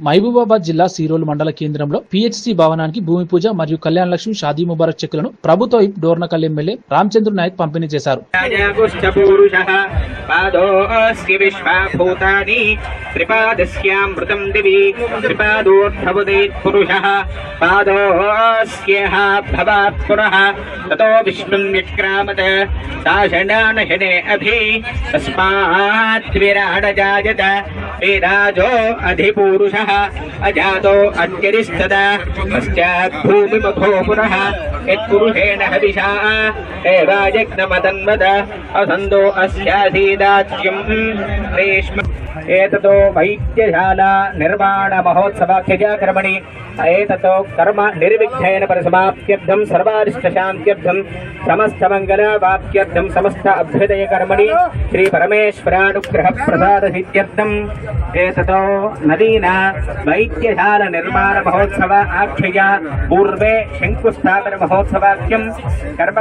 మహబూబాబాద్ జిల్లా సీరోలు మండల కేంద్రంలో పిహెచ్సి భవనానికి భూమి పూజ మరియు కళ్యాణ లక్ష్మి షాదీ ముబారక్ చెక్కులను ప్రభుత్వ డోర్నకల్ ఎమ్మెల్యే రామచంద్ర నాయక్ పంపిణీ చేశారు. తస్మాత్ वेदाजो अधिपूरुषः अजातो अत्यरिष्टदा पश्चात् भूमिमथो पुनः यत्पुरुषेण हविषा। एवायज्ञमतन्वद असन्दो अस्यासीदाच्यम्। रेष्म एततो वैद्यशाला निर्माण महोत्सवाख्यजाकर्मणि एततो कर्म निर्विघ्नेन परिसमाप्त्यर्थम् सर्वारिष्टशान्त्यर्थम् समस्तमङ्गलवाप्त्यर्थम् समस्त अभ्युदयकर्मणि श्रीपरमेश्वरानुग्रहप्रसादसिद्ध्यर्थम् एततो नदीना वैद्यशाला निर्माण महोत्सव आख्यया। पूर्वे शङ्कुस्थापन మహోత్సవాఖ్యం గర్భ